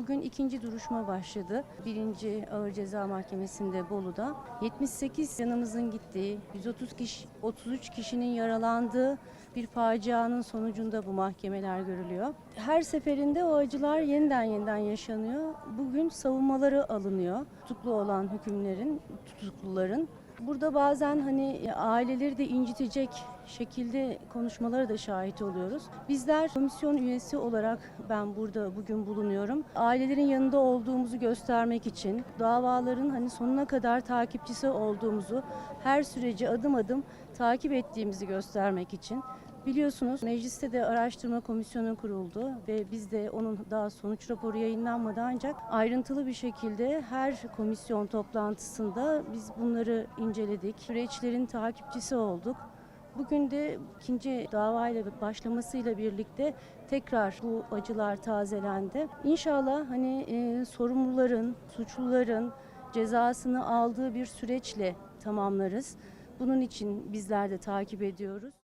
Bugün ikinci duruşma başladı. Birinci Ağır Ceza Mahkemesi'nde Bolu'da. 78 yanımızın gittiği, 130 kişi, 33 kişinin yaralandığı bir facianın sonucunda bu mahkemeler görülüyor. Her seferinde o acılar yeniden yeniden yaşanıyor. Bugün savunmaları alınıyor. Tutuklu olan hükümlerin, tutukluların. Burada bazen hani aileleri de incitecek şekilde konuşmalara da şahit oluyoruz. Bizler komisyon üyesi olarak ben burada bugün bulunuyorum. Ailelerin yanında olduğumuzu göstermek için, davaların hani sonuna kadar takipçisi olduğumuzu, her süreci adım adım takip ettiğimizi göstermek için Biliyorsunuz mecliste de araştırma komisyonu kuruldu ve biz de onun daha sonuç raporu yayınlanmadı ancak ayrıntılı bir şekilde her komisyon toplantısında biz bunları inceledik. Süreçlerin takipçisi olduk. Bugün de ikinci davayla başlamasıyla birlikte tekrar bu acılar tazelendi. İnşallah hani e, sorumluların, suçluların cezasını aldığı bir süreçle tamamlarız. Bunun için bizler de takip ediyoruz.